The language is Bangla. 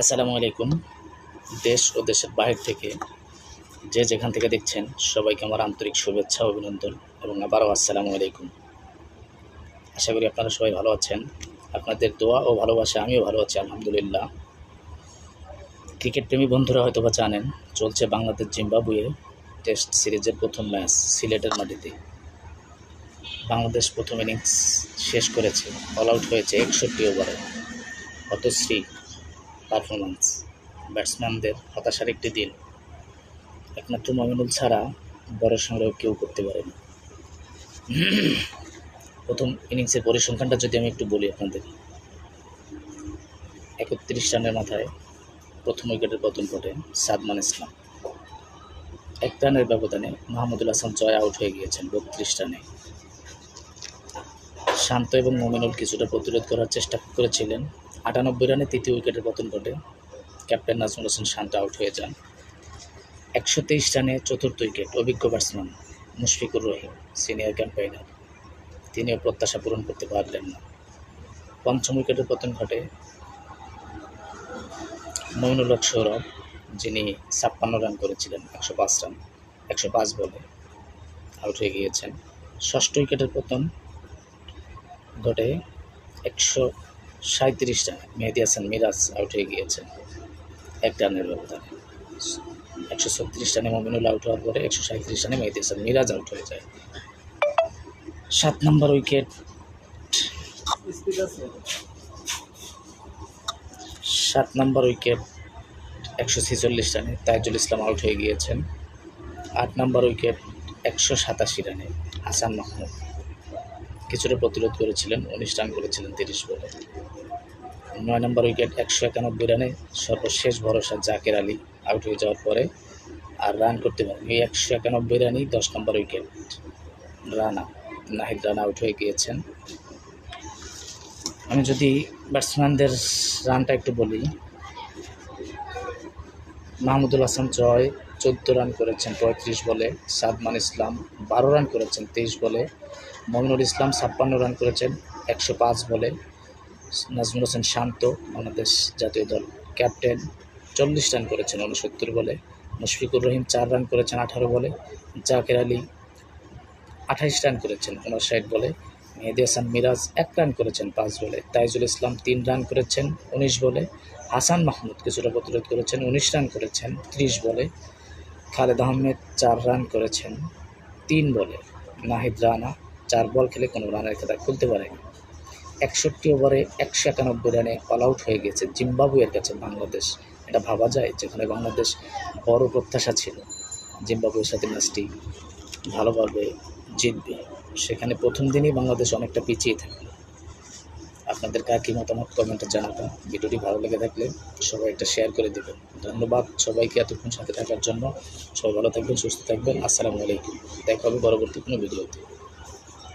আসসালামু আলাইকুম। দেশ ও দেশের বাইরে থেকে যে যেখান থেকে দেখছেন, সবাইকে আমার আন্তরিক শুভেচ্ছা, অভিনন্দন এবং আবারও আসসালামু আলাইকুম। আশা করি আপনারা সবাই ভালো আছেন। আপনাদের দোয়া ও ভালোবাসা, আমিও ভালো আছি, আলহামদুলিল্লাহ। ক্রিকেট প্রেমী বন্ধুরা হয়তো বা জানেন, চলছে বাংলাদেশ জিম্বাবুয়ে টেস্ট সিরিজের প্রথম ম্যাচ সিলেটের মাটিতে। বাংলাদেশ প্রথম ইনিংস শেষ করেছে, অল আউট হয়েছে একষট্টি ওভারে। হতশ্রী পারফরমেন্স ব্যাটসম্যানদের হতাশার একটি দিন। একমাত্র মমিনুল ছাড়া বড় সংগ্রহ কেউ করতে পারেনি। প্রথম ইনিংসের পরিসংখ্যানটা যদি আমি একটু বলি আপনাদের। একত্রিশ রানের মাথায় প্রথম উইকেটের পতন ঘটে সাদমান ইসলাম। এক রানের ব্যবধানে মাহমুদুল হাসান জয় আউট হয়ে গিয়েছেন বত্রিশ রানে। শান্ত এবং মমিনুল কিছুটা প্রতিরোধ করার চেষ্টা করেছিলেন। আটানব্বই রানে তৃতীয় উইকেটের পতন ঘটে। ক্যাপ্টেন নাজমুল হোসেন শান্ত আউট হয়ে যান। একশো তেইশ রানে চতুর্থ উইকেট, অভিজ্ঞ batsman Mushfiqur Rahim senior campaigner তিনিও প্রত্যাশা পূরণ করতে পারলেন না। পঞ্চম উইকেটের পতন ঘটে মইনুল হক সৌরভ, যিনি ছাপ্পান্ন রান করেছিলেন, একশো পাঁচ রান, একশো পাঁচ বলে আউট হয়ে গিয়েছেন। ষষ্ঠ উইকেটের পতন ঘটে একশো সাঁত্রিশ মেহেদি হাসান, মিরাজ আউট হয়ে গিয়েছেন। এক রানের ব্যবধানে। একশো ছত্রিশ রানে মমিনুল আউট হওয়ার পরে একশো সাঁত্রিশ রানে মেহেদি হাসান, মিরাজ আউট হয়ে যায়। সাত নম্বর উইকেট সাত নম্বর উইকেট একশো ছেচল্লিশ রানে তাইজুল ইসলাম আউট হয়ে গিয়েছেন। আট নম্বর উইকেট একশো সাতাশি রানে হাসান মাহমুদ। কিছুটা প্রতিরোধ করেছিলেন উনিশ রান করেছিলেন তিরিশ বলে। নয় নম্বর উইকেট, একশো একানব্বই রানে সর্বশেষ ভরসা জাকের আলী আউট হয়ে যাওয়ার পরে আর রান করতে পারেন। এই একশো একানব্বই রানেই দশ number wicket Rana, Nahid Rana out হয়ে গিয়েছেন। আমি যদি ব্যাটসম্যানদের রানটা একটু বলি, মাহমুদুল হাসান জয় চোদ্দ রান করেছেন পঁয়ত্রিশ বলে, সাদমান ইসলাম বারো রান করেছেন তেইশ বলে মমিনুল ইসলাম ছাপ্পান্ন রান করেছেন, একশো পাঁচ বলে। নাজমুল হোসেন শান্ত বাংলাদেশ জাতীয় দল ক্যাপ্টেন, চল্লিশ রান করেছেন, উনসত্তর বলে। মুশফিকুর রহিম চার রান করেছেন, আঠারো বলে। জাকের আলী আঠাইশ রান করেছেন, উনষাট বলে। মেহেদি হাসান মিরাজ এক রান করেছেন, পাঁচ বলে। তাইজুল ইসলাম তিন রান করেছেন, উনিশ বলে। হাসান মাহমুদ কিছুটা প্রতিরোধ করেছেন, উনিশ রান করেছেন, ত্রিশ বলে। খালেদ আহমেদ চার রান করেছেন, তিন বলে। নাহিদ রানা চার বল খেলে কোনো রানের খাতা খুলতে পারেনি একষট্টি ওভারে একশো একানব্বই রানে অল আউট হয়ে গেছে জিম্বাবুয়ের কাছে বাংলাদেশ। এটা ভাবা যায় যেখানে বাংলাদেশ বড় প্রত্যাশা ছিল। জিম্বাবুয়ের সাথে ম্যাচটি ভালোভাবে জিতবে। সেখানে প্রথম দিনই বাংলাদেশ অনেকটা পিছিয়ে থাকে। আপনাদের কার কী মতামত কমেন্টে জানাবেন। ভিডিওটি ভালো লেগে থাকলে সবাই একটা শেয়ার করে দেবেন। ধন্যবাদ সবাইকে এতক্ষণ সাথে থাকার জন্য। সবাই ভালো থাকবেন, সুস্থ থাকবেন। আসসালামু আলাইকুম। দেখা হবে পরবর্তী কোনো ভিডিওতে।